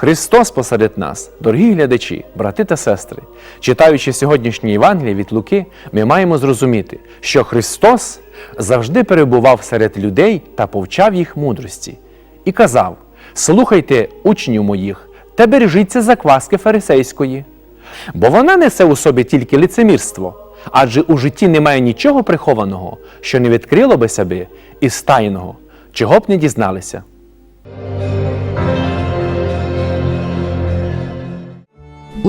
Христос посеред нас, дорогі глядачі, брати та сестри. Читаючи сьогоднішнє Євангеліє від Луки, ми маємо зрозуміти, що Христос завжди перебував серед людей та повчав їх мудрості. І казав: Слухайте учнів моїх та бережіться закваски фарисейської, бо вона несе у собі тільки лицемірство, адже у житті немає нічого прихованого, що не відкрило би себе із тайного, чого б не дізналися.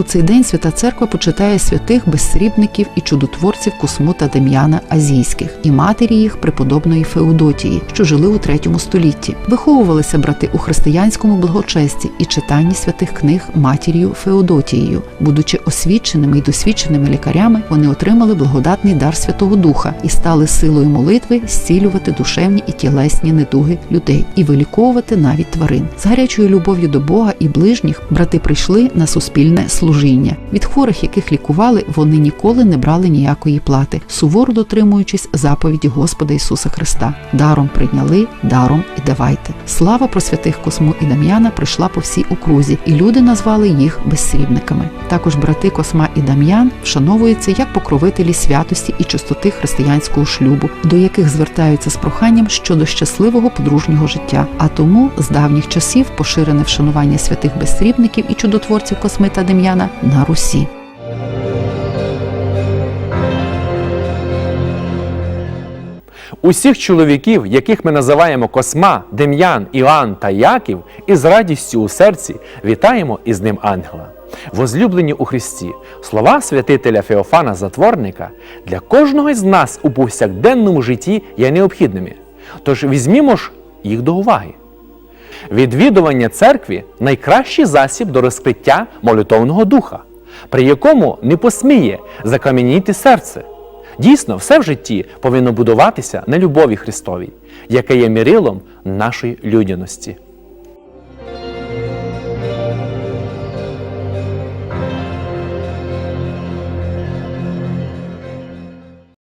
У цей день Свята Церква почитає святих безсрібників і чудотворців Косму та Дем'яна Азійських і матері їх преподобної Феодотії, що жили у третьому столітті. Виховувалися брати у християнському благочесті і читанні святих книг матір'ю Феодотією. Будучи освіченими і досвідченими лікарями, вони отримали благодатний дар Святого Духа і стали силою молитви зцілювати душевні і тілесні недуги людей і виліковувати навіть тварин. З гарячою любов'ю до Бога і ближніх брати прийшли на суспільне служіння. Від хворих, яких лікували, вони ніколи не брали ніякої плати, суворо дотримуючись заповіді Господа Ісуса Христа. Даром прийняли, даром і давайте. Слава про святих Косму і Дам'яна прийшла по всій окрузі, і люди назвали їх безсрібниками. Також брати Косма і Дам'ян вшановуються як покровителі святості і чистоти християнського шлюбу, до яких звертаються з проханням щодо щасливого подружнього життя. А тому з давніх часів поширене вшанування святих безсрібників і чудотворців Косми та Дем'яна на Русі. Усіх чоловіків, яких ми називаємо Косма, Дем'ян, Іоанн та Яків, із радістю у серці вітаємо із ним ангела. Возлюблені у Христі, слова святителя Феофана Затворника для кожного із нас у повсякденному житті є необхідними. Тож візьмімо ж їх до уваги. Відвідування церкві найкращий засіб до розкриття молитовного духа, при якому не посміє закам'яніти серце. Дійсно, все в житті повинно будуватися на любові Христовій, яке є мірилом нашої людяності.